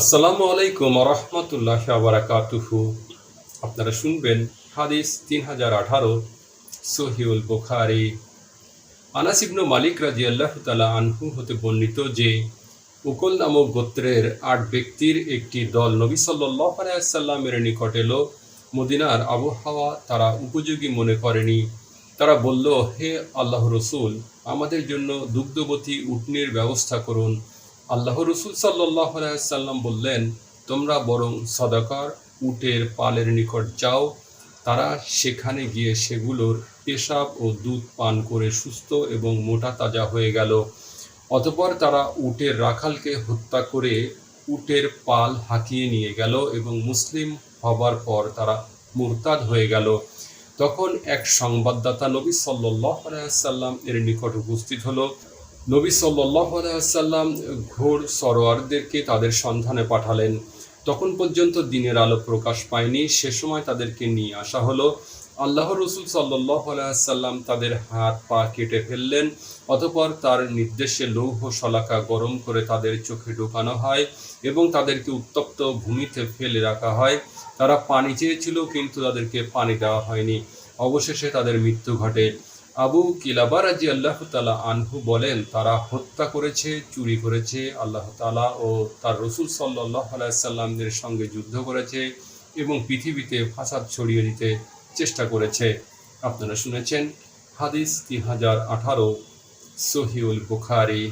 আসসালামু আলাইকুম রহমতুল্লাহ বারাকাতুহু। আপনারা শুনবেন হাদিস তিন হাজার আঠারো সহিউল বোখারি। আনাস ইবনু মালিক রাজি আল্লাহ তালা আনহু হতে বর্ণিত যে, উকল নামক গোত্রের আট ব্যক্তির একটি দল নবী সাল্লাহ নিকট এলো। মদিনার আবহাওয়া তারা উপযোগী মনে করেনি। তারা বলল, হে আল্লাহ রসুল, আমাদের জন্য দুগ্ধবতী উটনির ব্যবস্থা করুন। আল্লাহ রসুল সাল্লাহ সাল্লাম বললেন, তোমরা বরং সদাকার, উটের পালের নিকট যাও। তারা সেখানে গিয়ে সেগুলোর পেশাব ও দুধ পান করে সুস্থ এবং মোটা তাজা হয়ে গেল। অতপর তারা উটের রাখালকে হত্যা করে উটের পাল হাঁকিয়ে নিয়ে গেল এবং মুসলিম হবার পর তারা মুরতাদ হয়ে গেল। তখন এক সংবাদদাতা নবী সাল্লাহ সাল্লাম এর নিকট উপস্থিত হলো। নবী সাল্লাহ সাল্লাম ঘোর সরোয়ারদেরকে তাদের সন্ধানে পাঠালেন। তখন পর্যন্ত দিনের আলো প্রকাশ পায়নি। সে সময় তাদেরকে নিয়ে আসা হলো। আল্লাহ রসুল সাল্লাহ সাল্লাম তাদের হাত পা কেটে ফেললেন। অতপর তার নির্দেশে লৌহ শলাকা গরম করে তাদের চোখে ঢোকানো হয় এবং তাদেরকে উত্তপ্ত ভূমিতে ফেলে রাখা হয়। তারা পানি চেয়েছিল, কিন্তু তাদেরকে পানি দেওয়া হয়নি। অবশেষে তাদের মৃত্যু ঘটে। আবু কিলাবা রাজি আল্লাহ তালা আনহু বলেন, তারা হত্যা করেছে, চুরি করেছে, আল্লাহ তালা ও তার রসুল সাল্লাহ সাল্লামদের সঙ্গে যুদ্ধ করেছে এবং পৃথিবীতে ফাসাদ ছড়িয়ে দিতে চেষ্টা করেছে। আপনারা শুনেছেন হাদিস তিন হাজার আঠারো, সহিউল বুখারি।